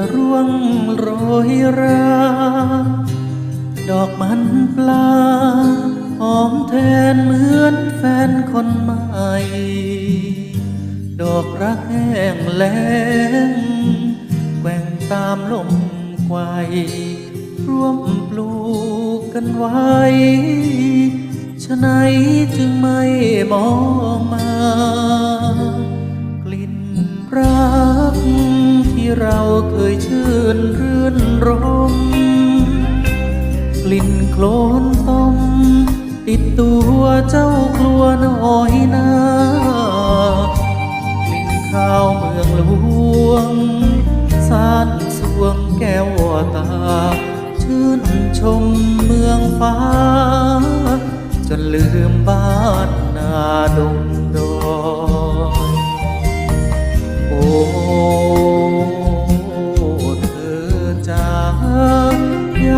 ะร่วงโรยรา ดอกมันปลาหอมแทนเหมือนแฟนคนใหม่ ดอกรักแห้งแล้งแกว่งตามลมไกวร่วมปลูกกันไว้ฉะไหนจึงไม่มองมากลิ่นรัก เราเคยชื่นรื่นรมกลิ่นโคลนต้มติดตัวเจ้ากลัวน้อยนากลิ่นข้าวเมืองหลวงสานสวงแก้วตา ชื่นชมเมืองฟ้า จนลืมบ้านนาดงดอ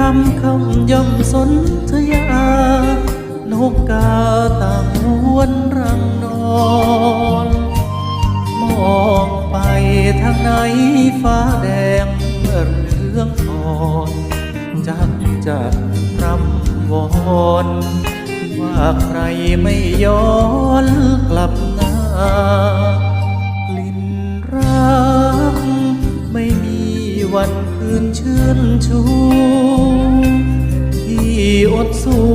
ามคำย่ำสนธยานกกาต่างวนรังนอน มองไปทางไหนฟ้าแดงเรื่องอ่อนจักจะรำวอนว่าใครไม่ย้อนกลับหน้า คืนชื่นชูที่อดสู้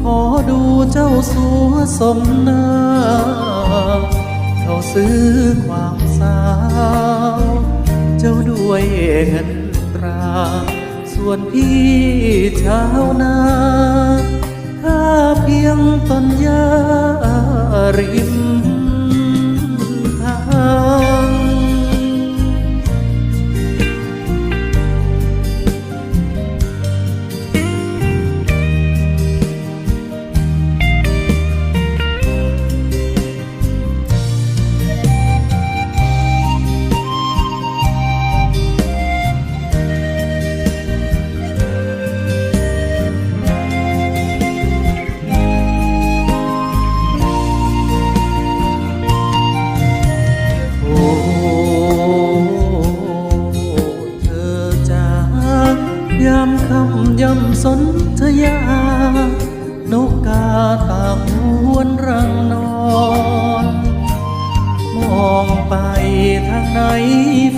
ขอดูเจ้าสัวสมนาเขาซื้อความสาว เจ้าด้วยเงินตรา ส่วนพี่ชาวนาข้าเพียงต้นยาริม กาตาหวนรังนอน มองไปทางไหน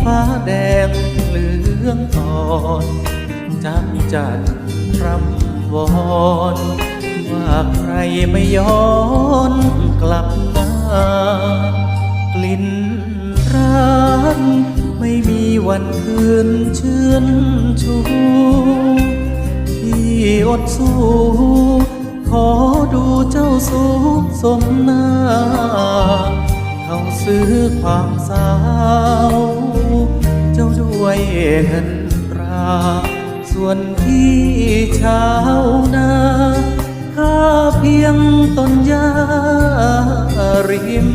ฟ้าแดงเหลืองอ่อนจักจัดรำวอนว่าใครไม่ย้อนกลับหน้ากลิ่นรักไม่มีวันคืนชื่นชูที่อดสู้ อดูเจ้าสุขสมนาเขาซื้อความสาว เจ้าด้วยเงินตรา ส่วนที่ชาวนาข้าเพียงต้นยาริม